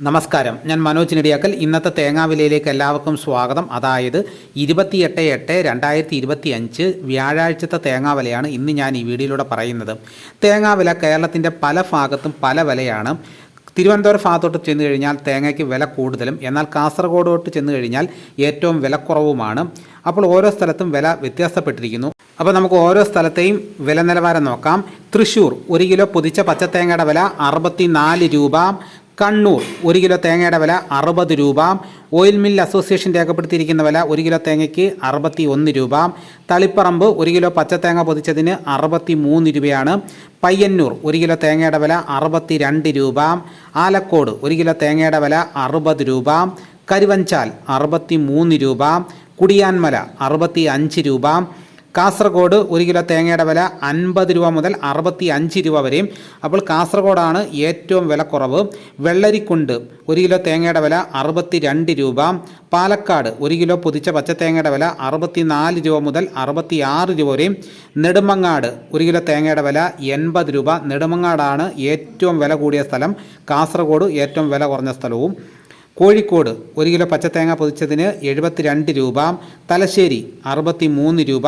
നമസ്കാരം. ഞാൻ മനോജ് നെടിയാക്കൽ. ഇന്നത്തെ തേങ്ങാവിലയിലേക്ക് എല്ലാവർക്കും സ്വാഗതം. അതായത് ഇരുപത്തിയെട്ട് എട്ട് രണ്ടായിരത്തി ഇരുപത്തി അഞ്ച് വ്യാഴാഴ്ചത്തെ തേങ്ങാവിലയാണ് ഇന്ന് ഞാൻ ഈ വീഡിയോയിലൂടെ പറയുന്നത്. തേങ്ങാവില കേരളത്തിന്റെ പല ഭാഗത്തും പല വിലയാണ്. തിരുവനന്തപുരം ഭാഗത്തോട്ട് ചെന്ന് കഴിഞ്ഞാൽ തേങ്ങയ്ക്ക് വില കൂടുതലും. എന്നാൽ കാസർഗോഡോട്ട് ചെന്ന് കഴിഞ്ഞാൽ ഏറ്റവും വിലക്കുറവുമാണ് അപ്പോൾ ഓരോ സ്ഥലത്തും വില വ്യത്യാസപ്പെട്ടിരിക്കുന്നു. അപ്പോൾ നമുക്ക് ഓരോ സ്ഥലത്തെയും വില നിലവാരം നോക്കാം. തൃശ്ശൂർ ഒരു കിലോ പൊതിച്ച പച്ചത്തേങ്ങയുടെ വില അറുപത്തി നാല് രൂപ. കണ്ണൂർ ഒരു കിലോ തേങ്ങയുടെ വില അറുപത് രൂപ. ഓയിൽ മിൽ അസോസിയേഷൻ രേഖപ്പെടുത്തിയിരിക്കുന്ന വില ഒരു കിലോ തേങ്ങയ്ക്ക് അറുപത്തി ഒന്ന് രൂപ. തളിപ്പറമ്പ് ഒരു കിലോ പച്ചത്തേങ്ങ പൊതിച്ചതിന് അറുപത്തി മൂന്ന് രൂപയാണ്. പയ്യന്നൂർ ഒരു കിലോ തേങ്ങയുടെ വില അറുപത്തി രണ്ട് രൂപ. ആലക്കോട് ഒരു കിലോ തേങ്ങയുടെ വില അറുപത് രൂപ. കരുവഞ്ചാൽ അറുപത്തി മൂന്ന് രൂപ. കുടിയാൻമല അറുപത്തി അഞ്ച് രൂപ. കാസർഗോഡ് ഒരു കിലോ തേങ്ങയുടെ വില അൻപത് രൂപ മുതൽ അറുപത്തി അഞ്ച് രൂപ വരെയും. അപ്പോൾ കാസർഗോഡാണ് ഏറ്റവും വിലക്കുറവ്. വെള്ളരിക്കുണ്ട് ഒരു കിലോ തേങ്ങയുടെ വില അറുപത്തി രണ്ട് രൂപ. പാലക്കാട് ഒരു കിലോ പൊതിച്ച പച്ചത്തേങ്ങയുടെ വില അറുപത്തി നാല് രൂപ മുതൽ അറുപത്തി ആറ് രൂപ വരെയും. നെടുമങ്ങാട് ഒരു കിലോ തേങ്ങയുടെ വില എൺപത് രൂപ. നെടുമങ്ങാടാണ് ഏറ്റവും വില കൂടിയ സ്ഥലം. കാസർഗോഡ് ഏറ്റവും വില കുറഞ്ഞ സ്ഥലവും. കോഴിക്കോട് ഒരു കിലോ പച്ചത്തേങ്ങ പൊതിച്ചതിന് എഴുപത്തിരണ്ട് രൂപ. തലശ്ശേരി അറുപത്തി മൂന്ന് രൂപ.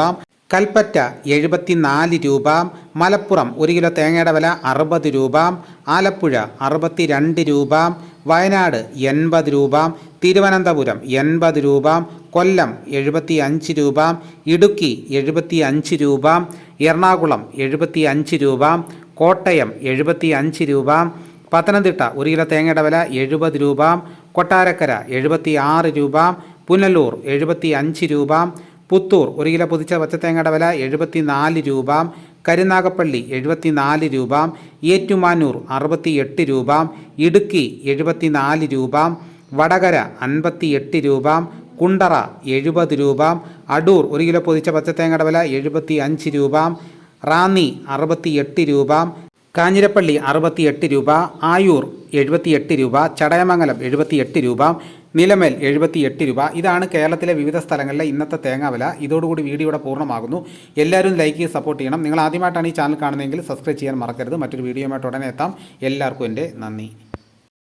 കൽപ്പറ്റ എഴുപത്തി നാല് രൂപ മലപ്പുറം ഒരു കിലോ തേങ്ങയുടെ വില അറുപത് രൂപ ആലപ്പുഴ അറുപത്തി രണ്ട് രൂപ വയനാട് എൺപത് രൂപ തിരുവനന്തപുരം എൺപത് രൂപ കൊല്ലം എഴുപത്തി അഞ്ച് രൂപ ഇടുക്കി എഴുപത്തി അഞ്ച് രൂപ എറണാകുളം എഴുപത്തി അഞ്ച് രൂപ കോട്ടയം എഴുപത്തി അഞ്ച് രൂപ പത്തനംതിട്ട ഒരു കിലോ തേങ്ങയുടെ വില എഴുപത് രൂപ കൊട്ടാരക്കര എഴുപത്തി ആറ് രൂപ പുനലൂർ എഴുപത്തി അഞ്ച് രൂപ പുത്തൂർ ഒരു കിലോ പൊതിച്ച പച്ചത്തേങ്ങയുടെ വില എഴുപത്തി നാല് രൂപ കരുനാഗപ്പള്ളി എഴുപത്തി നാല് രൂപ ഏറ്റുമാനൂർ അറുപത്തി എട്ട് രൂപ ഇടുക്കി എഴുപത്തി നാല് രൂപ വടകര അൻപത്തി എട്ട് രൂപ കുണ്ടറ എഴുപത് രൂപ അടൂർ ഒരു കിലോ പൊതിച്ച പച്ചത്തേങ്ങയുടെ വില എഴുപത്തി അഞ്ച് രൂപ റാന്നി അറുപത്തി എട്ട് രൂപ കാഞ്ഞിരപ്പള്ളി അറുപത്തിയെട്ട് രൂപ ആയൂർ എഴുപത്തിയെട്ട് രൂപ ചടയമംഗലം എഴുപത്തിയെട്ട് രൂപ നിലമേൽ എഴുപത്തിയെട്ട് രൂപ. ഇതാണ് കേരളത്തിലെ വിവിധ സ്ഥലങ്ങളിലെ ഇന്നത്തെ തേങ്ങാവില ഇതോടുകൂടി വീഡിയോയുടെ പൂർണമാകുന്നു. എല്ലാവരും ലൈക്ക് ചെയ്ത് സപ്പോർട്ട് ചെയ്യണം. നിങ്ങൾ ആദ്യമായിട്ടാണ് ഈ ചാനൽ കാണുന്നതെങ്കിൽ സബ്സ്ക്രൈബ് ചെയ്യാൻ മറക്കരുത്. മറ്റൊരു വീഡിയോയുമായിട്ട് ഉടനെ എത്താം. എല്ലാവർക്കും എന്റെ നന്ദി.